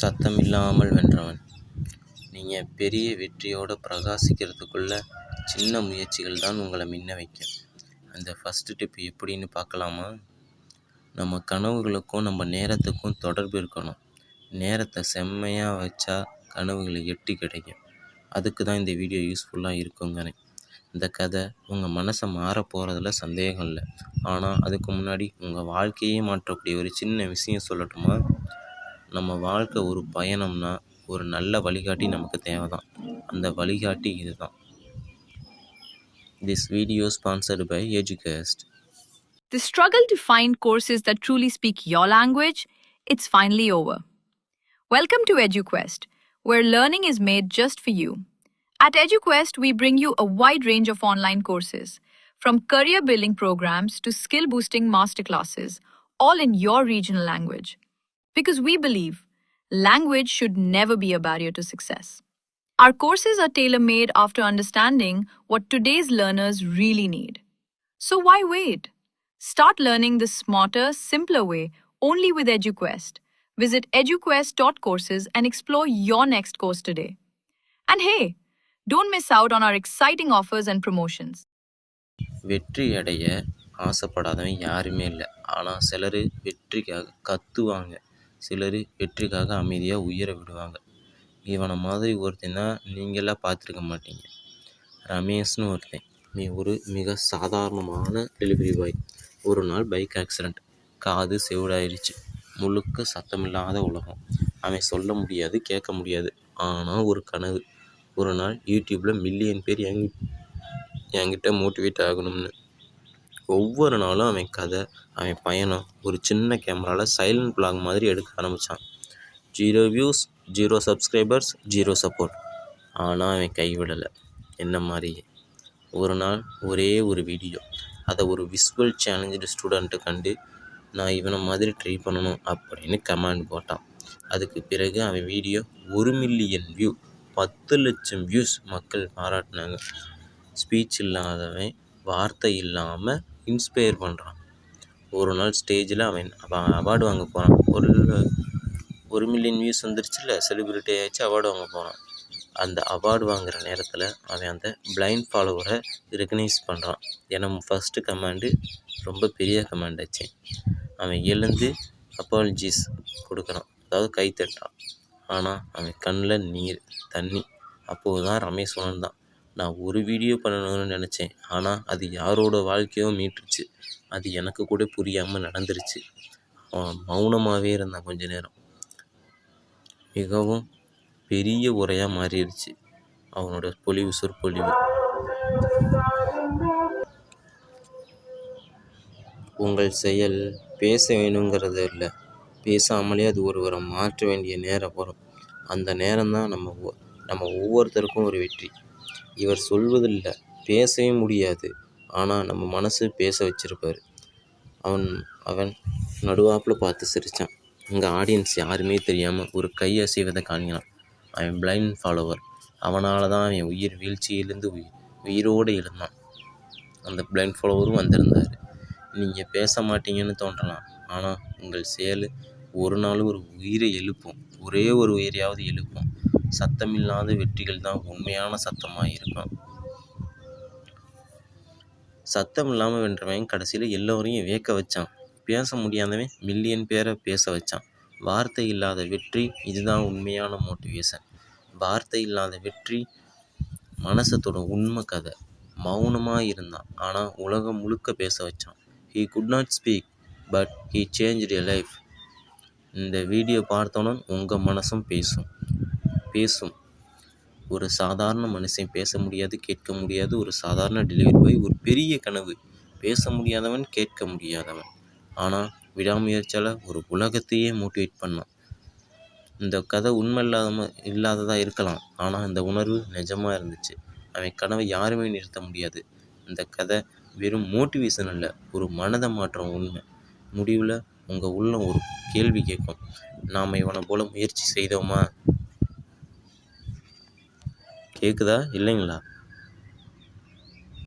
சத்தம் இல்லாமல் வென்றவன். நீங்கள் பெரிய வெற்றியோடு பிரகாசிக்கிறதுக்குள்ள சின்ன முயற்சிகள் தான் உங்களை மின்ன வைக்கும். அந்த ஃபஸ்ட்டு டிப் எப்படின்னு பார்க்கலாமா? நம்ம கனவுகளுக்கும் நம்ம நேரத்துக்கும் தொடர்பு இருக்கணும். நேரத்தை செம்மையாக வச்சா கனவுகளை எட்டி கிடைக்கும். அதுக்கு தான் இந்த வீடியோ யூஸ்ஃபுல்லாக இருக்குங்கிறேன் இந்த கதை உங்கள் மனசை மாற போகிறதுல சந்தேகம் இல்லை. ஆனால் அதுக்கு முன்னாடி உங்கள் வாழ்க்கையே மாற்றக்கூடிய ஒரு சின்ன விஷயம் சொல்லட்டுமா? நம்ம வாழ்க்கை ஒரு பயணம்னா ஒரு நல்ல வழிகாட்டி நமக்கு தேவை தான் அந்த வழிகாட்டி இதுதான் this video sponsored by Edugest The struggle to find courses that truly speak your language, it's finally over. Welcome to EduQuest, where learning is made just for you. At EduQuest, we bring you a wide range of online courses, from career building programs to skill boosting masterclasses, all in your regional language. Because we believe language should never be a barrier to success. Our courses are tailor made after understanding what today's learners really need. So why wait? Start learning the smarter, simpler way only with EduQuest. Visit eduquest.courses and explore your next course today. And hey, don't miss out on our exciting offers and promotions. வெற்றி அடைய ஆசைப்படாதவன் யாருமே இல்லை ஆனால் சிலர் வெற்றிக்காக கத்துவாங்க சிலர் வெற்றிக்காக அமைதியாக உயிர விடுவாங்க. இவனை மாதிரி ஒருத்தன் தான் நீங்களாம் பார்த்துருக்க மாட்டீங்க. ரமேஷ்னு ஒருத்தன். நீ ஒரு மிக சாதாரணமான டெலிவரி பாய் ஒரு நாள் பைக் ஆக்சிடெண்ட் காது செவிடாயிருச்சு. முழுக்க சத்தமில்லாத உலகம். அவன் சொல்ல முடியாது கேட்க முடியாது. ஆனால் ஒரு கனவு. ஒரு நாள் யூடியூப்பில் மில்லியன் பேர் எங் என்கிட்ட மோட்டிவேட் ஆகணும்னு. ஒவ்வொரு நாளும் அவன் கதை அவன் பயணம் ஒரு சின்ன கேமராவில் சைலண்ட் பிளாக் மாதிரி எடுக்க ஆரம்பித்தான் zero views zero subscribers zero support ஆனால் அவன் கைவிடலை. என்ன மாதிரியே ஒரு நாள் ஒரே ஒரு வீடியோ அதை ஒரு விஸ்வல் சேலஞ்சு ஸ்டூடெண்ட்டை கண்டு நான் இவனை மாதிரி ட்ரை பண்ணணும் அப்படின்னு கமெண்ட் போட்டான். அதுக்கு பிறகு அவன் வீடியோ ஒரு மில்லியன் வியூ பத்து லட்சம் வியூஸ் மக்கள் பாராட்டினாங்க. ஸ்பீச் இல்லாதவன் வார்த்தை இல்லாமல் இன்ஸ்பயர் பண்ணுறான் ஒரு நாள் ஸ்டேஜில் அவன் அவார்டு வாங்க போகிறான் ஒரு ஒரு மில்லியன் வியூஸ் வந்துருச்சுல செலிப்ரிட்டி ஆயிடுச்சு அவார்டு வாங்க போகிறான் அந்த அவார்டு வாங்குற நேரத்தில் அவன் அந்த பிளைண்ட் ஃபாலோவரை ரெக்கனைஸ் பண்ணுறான் ஏன்னா ஃபஸ்ட்டு கமாண்டு ரொம்ப பெரிய கமாண்ட் ஆச்சு. அவன் எழுந்து அப்பாலஜிஸ் கொடுக்குறான். அதாவது கை தட்டுறான். ஆனால் அவன் கண்ணில் நீர் தண்ணி. அப்போது தான் ரமேஷ் உணர்ந்தான் நான் ஒரு வீடியோ பண்ணணும்னு நினச்சேன். ஆனால் அது யாரோட வாழ்க்கையோ மீட்டுருச்சு. அது எனக்கு கூட புரியாமல் நடந்துருச்சு. அவன் மௌனமாகவே இருந்தான் கொஞ்ச நேரம். மிகவும் பெரிய உரையாக மாறிடுச்சு. அவனோட பொலிவு சொற்பொழிவு. உங்கள் செயல் பேச வேணுங்கிறது இல்லை. பேசாமலே அது ஒருவரை மாற்ற வேண்டிய நேரம் வரும். அந்த நேரம்தான் நம்ம ஒ- நம்ம ஒவ்வொருத்தருக்கும் ஒரு வெற்றி. இவர் சொல்வதில்லை பேசவே முடியாது. ஆனால் நம்ம மனசு பேச வச்சிருப்பார். அவன் அவன் நடுவாப்பில் பார்த்து சிரித்தான் இங்கே ஆடியன்ஸ் யாருமே தெரியாமல் ஒரு கை அசைவதை காண்கிறான். அவன் பிளைண்ட் ஃபாலோவர் அவனால் தான் அவன் உயிர் வீழ்ச்சியிலேருந்து உயிர் உயிரோடு எழுந்தான். அந்த பிளைண்ட் ஃபாலோவரும் வந்திருந்தார். நீங்கள் பேச மாட்டீங்கன்னு தோன்றலாம். ஆனால் உங்கள் செயல் ஒரு நாள் ஒரு உயிரை எழுப்பும். ஒரே ஒரு உயிரையாவது எழுப்பும். சத்தமில்லாத வெற்றிகள் தான் உண்மையான சத்தமாக இருக்கும் சத்தம் இல்லாமல் வென்றவன் கடைசியில் எல்லோரையும் வியக்க வச்சான். பேச முடியாதவன் மில்லியன் பேரை பேச வச்சான். வார்த்தை இல்லாத வெற்றி இதுதான் உண்மையான மோட்டிவேஷன் வார்த்தை இல்லாத வெற்றி மனசத்தோட உண்மை கதை. மௌனமாக இருந்தான் ஆனால் உலகம் முழுக்க பேச வச்சான். He could not speak but he change a life இந்த வீடியோ பார்த்தோன்னே உங்கள் மனசும் பேசும். பேசும். ஒரு சாதாரண மனுஷன் பேச முடியாது கேட்க முடியாது. ஒரு சாதாரண டெலிவரி பாய் ஒரு பெரிய கனவு. பேச முடியாதவன் கேட்க முடியாதவன். ஆனால் விடாமுயற்சியால் ஒரு உலகத்தையே மோட்டிவேட் பண்ணான். இந்த கதை உண்மை இல்லாத இல்லாததாக இருக்கலாம். ஆனால் இந்த உணர்வு நிஜமாக இருந்துச்சு. அவன் கனவை யாருமே நிறுத்த முடியாது. இந்த கதை வெறும் மோட்டிவேஷன் இல்லை ஒரு மனதை மாற்றம் உண்மை. முடிவில் உங்கள் உள்ளம் ஒரு கேள்வி கேட்கும். நாம் இவனை போல் முயற்சி செய்தோமா? கேட்குதா இல்லைங்களா?